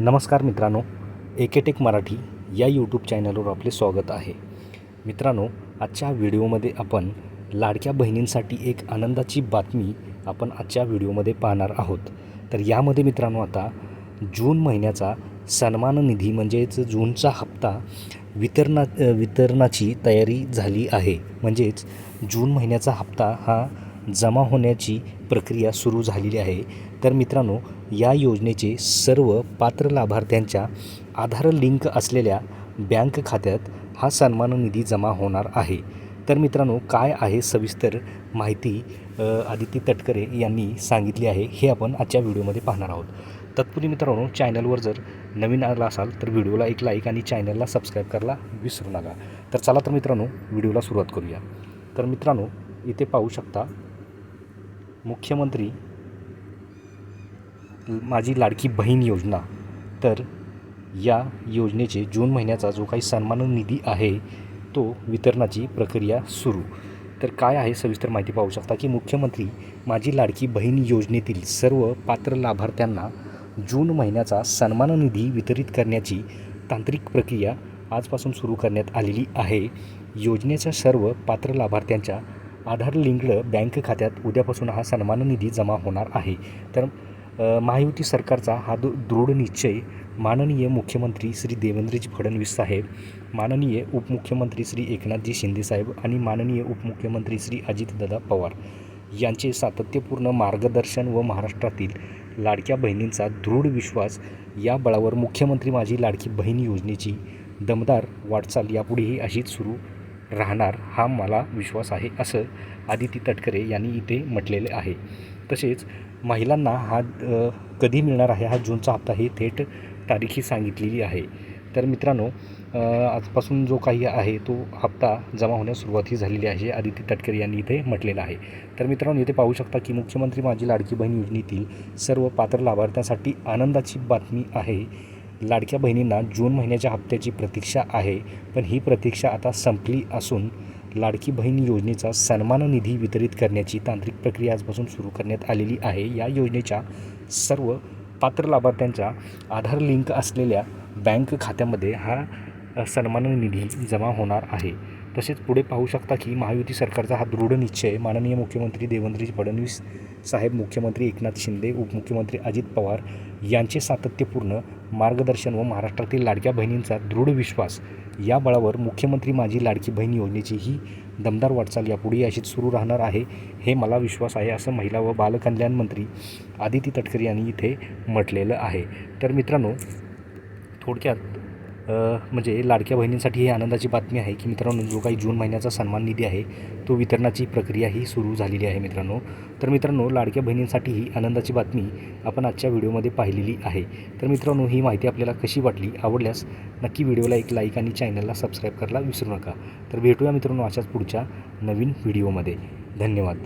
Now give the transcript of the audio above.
नमस्कार मित्रांनो एकेटेक मराठी या यूट्यूब चॅनलवर आपले स्वागत आहे. मित्रांनो आजच्या व्हिडिओमध्ये आपण लाडक्या बहिणींसाठी एक आनंदाची बातमी आपण आजच्या व्हिडिओमध्ये पाहणार आहोत. तर यामध्ये मित्रांनो आता जून महिन्याचा सन्मान निधी म्हणजेच जूनचा हप्ता वितरणा वितरणाची तयारी झाली आहे. म्हणजेच जून महिन्याचा हप्ता हा जमा होण्याची प्रक्रिया सुरू झालेली आहे. तर मित्रांनो या योजनेचे सर्व पात्र लाभार्थ्यांच्या आधार लिंक असलेल्या बँक खात्यात हा सन्मान निधी जमा होणार आहे. तर मित्रांनो काय आहे सविस्तर माहिती आदित्य आदिती तटकरे यांनी सांगितली आहे हे आपण आजच्या व्हिडिओमध्ये पाहणार आहोत. तत्पूर्वी मित्रांनो चॅनलवर जर नवीन आला असाल तर व्हिडिओला एक लाईक आणि चॅनलला सबस्क्राईब करायला विसरू नका. तर चला तर मित्रांनो व्हिडिओला सुरुवात करूया. तर मित्रांनो इथे पाहू शकता मुख्यमंत्री माझी लाडकी बहीण योजना. तर या योजनेचे जून महिन्याचा जो काही सन्मान निधी आहे तो वितरणाची प्रक्रिया सुरू. तर काय आहे सविस्तर माहिती पाहू शकता की मुख्यमंत्री माझी लाडकी बहीण योजनेतील सर्व पात्र लाभार्थ्यांना जून महिन्याचा सन्मान निधी वितरित करण्याची तांत्रिक प्रक्रिया आजपासून सुरू करण्यात आलेली आहे. योजनेच्या सर्व पात्र लाभार्थ्यांच्या आधार लिंक्ड बँक खात्यात उद्यापासून हा सन्मान निधी जमा होणार आहे. तर महायुती सरकारचा हा दु दृढ निश्चय माननीय मुख्यमंत्री श्री देवेंद्रजी फडणवीस साहेब माननीय उपमुख्यमंत्री श्री एकनाथजी शिंदेसाहेब आणि माननीय उपमुख्यमंत्री श्री अजितदादा पवार यांचे सातत्यपूर्ण मार्गदर्शन व महाराष्ट्रातील लाडक्या बहिणींचा दृढ विश्वास या बळावर मुख्यमंत्री माझी लाडकी बहीण योजनेची दमदार वाटचाल यापुढेही अशीच सुरू राहणार हा मला विश्वास आहे असं आदिती तटकरे यांनी इथे म्हटलेले आहे. तसेच महिलांना हा कधी मिळणार आहे हा जूनचा हप्ता ही थेट तारीखही सांगितलेली आहे. तर मित्रांनो आजपासून जो काही आहे तो हप्ता जमा होण्यास सुरुवातही झालेली आहे आदिती तटकरे यांनी इथे म्हटलेलं आहे. तर मित्रांनो इथे पाहू शकता की मुख्यमंत्री माझी लाडकी बहीण योजनेतील सर्व पात्र लाभार्थ्यांसाठी आनंदाची बातमी आहे. लाडक्या बहिणींना जून महिन्याच्या हप्त्याची प्रतीक्षा आहे पण ही प्रतीक्षा आता संपली असून लाडकी बहीण योजनेचा सन्मान निधी वितरित करण्याची तांत्रिक प्रक्रिया आजपासून सुरू करण्यात आलेली आहे. या योजनेच्या सर्व पात्र लाभार्थ्यांच्या आधार लिंक असलेल्या बँक खात्यामध्ये हा सन्मान निधी जमा होणार आहे. तसेच पुढे पाहू शकता की महायुती सरकारचा हा दृढ निश्चय माननीय मुख्यमंत्री देवेंद्रजी फडणवीस साहेब मुख्यमंत्री एकनाथ शिंदे उपमुख्यमंत्री अजित पवार यांचे सातत्यपूर्ण मार्गदर्शन व महाराष्ट्रातील लाडक्या बहिणींचा दृढ विश्वास या बळावर मुख्यमंत्री माझी लाडकी बहीण योजनेची ही दमदार वाटचाल यापुढे अशीच सुरू राहणार आहे हे मला विश्वास आहे असं महिला व बालकल्याण मंत्री आदिती तटकरे यांनी इथे म्हटलेलं आहे. तर मित्रांनो थोडक्यात म्हणजे लाडक्या बहिणींसाठी ही आनंदाची बातमी आहे की मित्रांनो जो काही जून महिन्याचा सन्मान निधी आहे तो वितरणाची प्रक्रिया ही सुरू झालेली आहे मित्रांनो. तर मित्रांनो लाडक्या बहिणींसाठी ही आनंदाची बातमी आपण आजच्या व्हिडिओमध्ये पाहिलेली आहे. तर मित्रांनो ही माहिती आपल्याला कशी वाटली आवडल्यास नक्की व्हिडिओला एक लाईक आणि चॅनलला सबस्क्राईब करायला विसरू नका. तर भेटूया मित्रांनो अशाच पुढच्या नवीन व्हिडिओमध्ये. धन्यवाद.